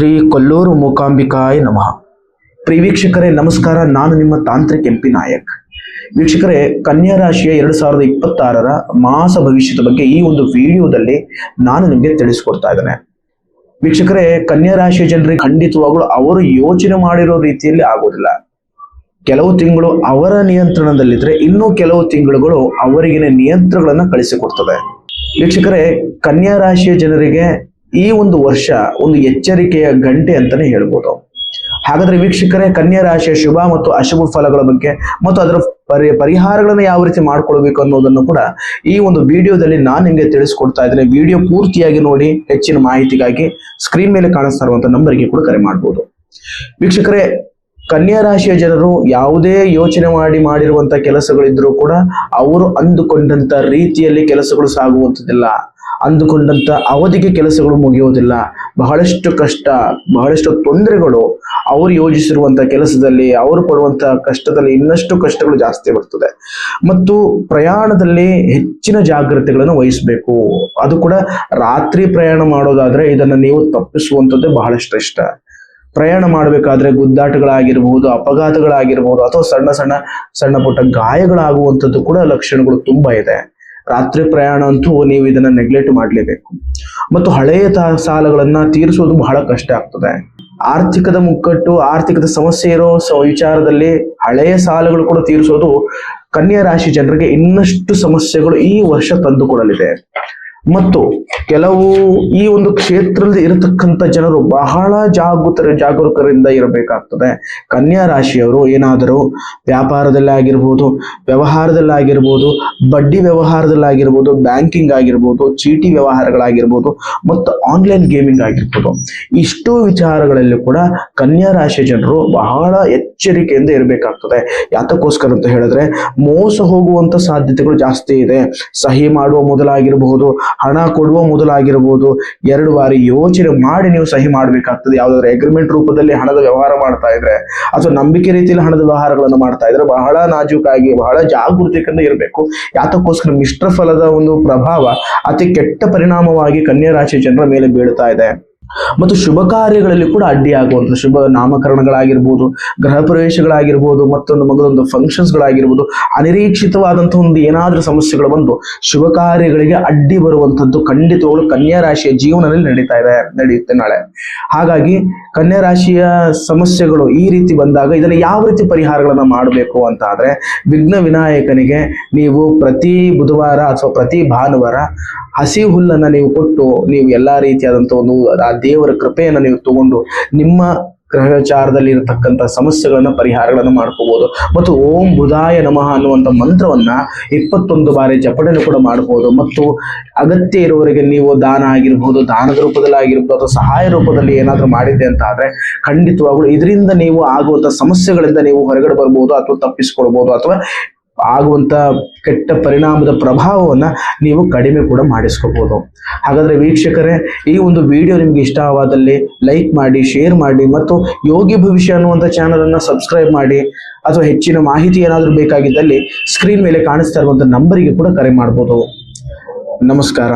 ಶ್ರೀ ಕೊಲ್ಲೂರು ಮೂಕಾಂಬಿಕಾಯ ನಮಃ. ಪ್ರಿವೀಕ್ಷಕರೇ, ನಮಸ್ಕಾರ. ನಾನು ನಿಮ್ಮ ತಾಂತ್ರಿಕ ಎಂ ಪಿ ನಾಯಕ್. ವೀಕ್ಷಕರೇ, ಕನ್ಯಾ ರಾಶಿಯ ಎರಡು ಸಾವಿರದ ಇಪ್ಪತ್ತಾರರ ಮಾಸ ಭವಿಷ್ಯದ ಬಗ್ಗೆ ಈ ಒಂದು ವಿಡಿಯೋದಲ್ಲಿ ನಾನು ನಿಮಗೆ ತಿಳಿಸ್ಕೊಡ್ತಾ ಇದ್ದೇನೆ. ವೀಕ್ಷಕರೇ, ಕನ್ಯಾ ರಾಶಿಯ ಜನರಿಗೆ ಖಂಡಿತವಾಗ್ಲೂ ಅವರು ಯೋಚನೆ ಮಾಡಿರೋ ರೀತಿಯಲ್ಲಿ ಆಗೋದಿಲ್ಲ. ಕೆಲವು ತಿಂಗಳು ಅವರ ನಿಯಂತ್ರಣದಲ್ಲಿದ್ರೆ ಇನ್ನೂ ಕೆಲವು ತಿಂಗಳುಗಳು ಅವರಿಗಿನ ನಿಯಂತ್ರಣಗಳನ್ನು ಕಳಿಸಿಕೊಡ್ತದೆ. ವೀಕ್ಷಕರೇ, ಕನ್ಯಾ ರಾಶಿಯ ಜನರಿಗೆ ಈ ಒಂದು ವರ್ಷ ಒಂದು ಎಚ್ಚರಿಕೆಯ ಗಂಟೆ ಅಂತಾನೆ ಹೇಳ್ಬೋದು. ಹಾಗಾದ್ರೆ ವೀಕ್ಷಕರೇ, ಕನ್ಯಾ ರಾಶಿಯ ಶುಭ ಮತ್ತು ಅಶುಭ ಫಲಗಳ ಬಗ್ಗೆ ಮತ್ತು ಅದರ ಪರಿ, ಪರಿಹಾರಗಳನ್ನು ಯಾವ ರೀತಿ ಮಾಡ್ಕೊಳ್ಬೇಕು ಅನ್ನೋದನ್ನು ಕೂಡ ಈ ಒಂದು ವಿಡಿಯೋದಲ್ಲಿ ನಾನು ನಿಮಗೆ ತಿಳಿಸ್ಕೊಡ್ತಾ ಇದ್ದೇನೆ. ವಿಡಿಯೋ ಪೂರ್ತಿಯಾಗಿ ನೋಡಿ, ಹೆಚ್ಚಿನ ಮಾಹಿತಿಗಾಗಿ ಸ್ಕ್ರೀನ್ ಮೇಲೆ ಕಾಣಿಸ್ತಾ ಇರುವಂತಹ ನಂಬರ್ಗೆ ಕೂಡ ಕರೆ ಮಾಡಬಹುದು ವೀಕ್ಷಕರೇ, ಕನ್ಯಾ ರಾಶಿಯ ಜನರು ಯಾವುದೇ ಯೋಚನೆ ಮಾಡಿ ಮಾಡಿರುವಂತಹ ಕೆಲಸಗಳಿದ್ರೂ ಕೂಡ ಅವರು ಅಂದುಕೊಂಡಂತ ರೀತಿಯಲ್ಲಿ ಕೆಲಸಗಳು ಸಾಗುವಂಥದ್ದಿಲ್ಲ. ಅಂದುಕೊಂಡಂತ ಅವಧಿಗೆ ಕೆಲಸಗಳು ಮುಗಿಯೋದಿಲ್ಲ. ಬಹಳಷ್ಟು ಕಷ್ಟ, ಬಹಳಷ್ಟು ತೊಂದರೆಗಳು ಅವರು ಯೋಜಿಸಿರುವಂತ ಕೆಲಸದಲ್ಲಿ, ಅವರು ಪಡುವಂಥ ಕಷ್ಟದಲ್ಲಿ ಇನ್ನಷ್ಟು ಕಷ್ಟಗಳು ಜಾಸ್ತಿ ಬರ್ತದೆ. ಮತ್ತು ಪ್ರಯಾಣದಲ್ಲಿ ಹೆಚ್ಚಿನ ಜಾಗ್ರತೆಗಳನ್ನು ವಹಿಸಬೇಕು. ಅದು ಕೂಡ ರಾತ್ರಿ ಪ್ರಯಾಣ ಮಾಡೋದಾದ್ರೆ ಇದನ್ನ ನೀವು ತಪ್ಪಿಸುವಂತದ್ದು ಬಹಳಷ್ಟು ಇಷ್ಟ. ಪ್ರಯಾಣ ಮಾಡಬೇಕಾದ್ರೆ ಗುದ್ದಾಟಗಳಾಗಿರ್ಬಹುದು ಅಪಘಾತಗಳಾಗಿರ್ಬಹುದು ಅಥವಾ ಸಣ್ಣ ಸಣ್ಣ ಸಣ್ಣ ಪುಟ್ಟ ಗಾಯಗಳಾಗುವಂಥದ್ದು ಕೂಡ ಲಕ್ಷಣಗಳು ತುಂಬಾ ಇದೆ. ರಾತ್ರಿ ಪ್ರಯಾಣ ಅಂತೂ ನೀವು ಇದನ್ನ ನೆಗ್ಲೆಕ್ಟ್ ಮಾಡಲೇಬೇಕು. ಮತ್ತು ಹಳೆಯ ಸಾಲಗಳನ್ನ ತೀರಿಸೋದು ಬಹಳ ಕಷ್ಟ ಆಗ್ತದೆ. ಆರ್ಥಿಕದ ಮುಕ್ಕಟ್ಟು, ಆರ್ಥಿಕದ ಸಮಸ್ಯೆ ಇರೋ ವಿಚಾರದಲ್ಲಿ ಹಳೆಯ ಸಾಲಗಳು ಕೂಡ ತೀರಿಸೋದು ಕನ್ಯಾ ರಾಶಿ ಜನರಿಗೆ ಇನ್ನಷ್ಟು ಸಮಸ್ಯೆಗಳು ಈ ವರ್ಷ ತಂದುಕೊಡಲಿದೆ. ಮತ್ತು ಕೆಲವು ಈ ಒಂದು ಕ್ಷೇತ್ರದಲ್ಲಿ ಇರತಕ್ಕಂಥ ಜನರು ಬಹಳ ಜಾಗೃತ ಜಾಗರೂಕರಿಂದ ಇರಬೇಕಾಗ್ತದೆ. ಕನ್ಯಾ ರಾಶಿಯವರು ಏನಾದರೂ ವ್ಯಾಪಾರದಲ್ಲಿ ಆಗಿರ್ಬೋದು, ವ್ಯವಹಾರದಲ್ಲಿ ಆಗಿರ್ಬೋದು, ಬಡ್ಡಿ ವ್ಯವಹಾರದಲ್ಲಿ ಆಗಿರ್ಬೋದು, ಬ್ಯಾಂಕಿಂಗ್ ಆಗಿರ್ಬೋದು, ಚೀಟಿ ವ್ಯವಹಾರಗಳಾಗಿರ್ಬೋದು, ಮತ್ತು ಆನ್ಲೈನ್ ಗೇಮಿಂಗ್ ಆಗಿರ್ಬೋದು. ಇಷ್ಟು ವಿಚಾರಗಳಲ್ಲಿ ಕೂಡ ಕನ್ಯಾ ರಾಶಿಯ ಜನರು ಬಹಳ ಎಚ್ಚರಿಕೆಯಿಂದ ಇರಬೇಕಾಗ್ತದೆ. ಯಾತಕ್ಕೋಸ್ಕರ ಅಂತ ಹೇಳಿದ್ರೆ ಮೋಸ ಹೋಗುವಂತ ಸಾಧ್ಯತೆಗಳು ಜಾಸ್ತಿ ಇದೆ. ಸಹಿ ಮಾಡುವ ಮೊದಲಾಗಿರಬಹುದು ಹಣ ಕೊಡುವ ಮೊದಲಾಗಿರಬಹುದು ಎರಡು ಬಾರಿ ಯೋಚನೆ ಮಾಡಿ ನೀವು ಸಹಿ ಮಾಡಬೇಕಾಗ್ತದೆ. ಯಾವ್ದಾದ್ರು ಅಗ್ರಿಮೆಂಟ್ ರೂಪದಲ್ಲಿ ಹಣದ ವ್ಯವಹಾರ ಮಾಡ್ತಾ ಇದ್ರೆ ಅಥವಾ ನಂಬಿಕೆ ರೀತಿಯಲ್ಲಿ ಹಣದ ವ್ಯವಹಾರಗಳನ್ನು ಮಾಡ್ತಾ ಇದ್ರೆ ಬಹಳ ನಾಜೂಕಾಗಿ, ಬಹಳ ಜಾಗೃತಿಯಿಂದ ಇರಬೇಕು. ಯಾತಕ್ಕೋಸ್ಕರ ಮಿಶ್ರ ಫಲದ ಒಂದು ಪ್ರಭಾವ ಅತಿ ಕೆಟ್ಟ ಪರಿಣಾಮವಾಗಿ ಕನ್ಯಾ ರಾಶಿ ಜನರ ಮೇಲೆ ಬೀಳ್ತಾ ಇದೆ. ಮತ್ತು ಶುಭ ಕಾರ್ಯಗಳಲ್ಲಿ ಕೂಡ ಅಡ್ಡಿಯಾಗುವಂಥ ಶುಭ ನಾಮಕರಣಗಳಾಗಿರ್ಬೋದು, ಗೃಹ ಪ್ರವೇಶಗಳಾಗಿರ್ಬೋದು, ಮತ್ತೊಂದು ಮಗದೊಂದು ಫಂಕ್ಷನ್ಸ್ಗಳಾಗಿರ್ಬೋದು ಅನಿರೀಕ್ಷಿತವಾದಂಥ ಒಂದು ಏನಾದರೂ ಸಮಸ್ಯೆಗಳು ಬಂದು ಶುಭ ಕಾರ್ಯಗಳಿಗೆ ಅಡ್ಡಿ ಬರುವಂಥದ್ದು ಖಂಡಿತವಾಗಲು ಕನ್ಯಾ ರಾಶಿಯ ಜೀವನದಲ್ಲಿ ನಡೀತಾ ಇದೆ, ನಡೆಯುತ್ತೆ ನಾಳೆ. ಹಾಗಾಗಿ ಕನ್ಯಾ ರಾಶಿಯ ಸಮಸ್ಯೆಗಳು ಈ ರೀತಿ ಬಂದಾಗ ಇದನ್ನು ಯಾವ ರೀತಿ ಪರಿಹಾರಗಳನ್ನು ಮಾಡಬೇಕು ಅಂತ ಆದರೆ ವಿಘ್ನ ವಿನಾಯಕನಿಗೆ ನೀವು ಪ್ರತಿ ಬುಧವಾರ ಅಥವಾ ಪ್ರತಿ ಭಾನುವಾರ ಹಸಿ ಹುಲ್ಲನ್ನು ನೀವು ಕೊಟ್ಟು ನೀವು ಎಲ್ಲಾ ರೀತಿಯಾದಂಥ ಒಂದು ಆ ದೇವರ ಕೃಪೆಯನ್ನು ನೀವು ತಗೊಂಡು ನಿಮ್ಮ ಗ್ರಹಚಾರದಲ್ಲಿ ಇರತಕ್ಕಂತ ಸಮಸ್ಯೆಗಳನ್ನ ಪರಿಹಾರಗಳನ್ನು ಮಾಡ್ಕೋಬಹುದು ಮತ್ತು ಓಂ ಬುಧಾಯ ನಮಃ ಅನ್ನುವಂಥ ಮಂತ್ರವನ್ನ ಇಪ್ಪತ್ತೊಂದು ಬಾರಿ ಜಪಣೆಯನ್ನು ಕೂಡ ಮಾಡಬಹುದು ಮತ್ತು ಅಗತ್ಯ ಇರುವವರಿಗೆ ನೀವು ದಾನ ಆಗಿರ್ಬೋದು, ದಾನದ ರೂಪದಲ್ಲಿ ಆಗಿರ್ಬೋದು, ಅಥವಾ ಸಹಾಯ ರೂಪದಲ್ಲಿ ಏನಾದರೂ ಮಾಡಿದ್ದೆ ಅಂತ ಆದ್ರೆ ಖಂಡಿತವಾಗ್ಲೂ ಇದರಿಂದ ನೀವು ಆಗುವಂಥ ಸಮಸ್ಯೆಗಳಿಂದ ನೀವು ಹೊರಗಡೆ ಬರ್ಬೋದು, ಅಥವಾ ತಪ್ಪಿಸ್ಕೊಳ್ಬಹುದು ಅಥವಾ ಆಗುವಂತ ಕೆಟ್ಟ ಪರಿಣಾಮದ ಪ್ರಭಾವವನ್ನ ನೀವು ಕಡಿಮೆ ಕೂಡ ಮಾಡಿಸ್ಕೋಬಹುದು ಹಾಗಾದ್ರೆ ವೀಕ್ಷಕರೇ, ಈ ಒಂದು ವಿಡಿಯೋ ನಿಮಗೆ ಇಷ್ಟವಾದಲ್ಲಿ ಲೈಕ್ ಮಾಡಿ ಶೇರ್ ಮಾಡಿ ಮತ್ತು ಯೋಗಿ ಭವಿಷ್ಯ ಅನ್ನುವಂಥ ಚಾನಲನ್ನು ಸಬ್ಸ್ಕ್ರೈಬ್ ಮಾಡಿ ಅಥವಾ ಹೆಚ್ಚಿನ ಮಾಹಿತಿ ಏನಾದರೂ ಬೇಕಾಗಿದ್ದಲ್ಲಿ ಸ್ಕ್ರೀನ್ ಮೇಲೆ ಕಾಣಿಸ್ತಾ ಇರುವಂತ ನಂಬರಿಗೆ ಕೂಡ ಕರೆ ಮಾಡ್ಬೋದು. ನಮಸ್ಕಾರ.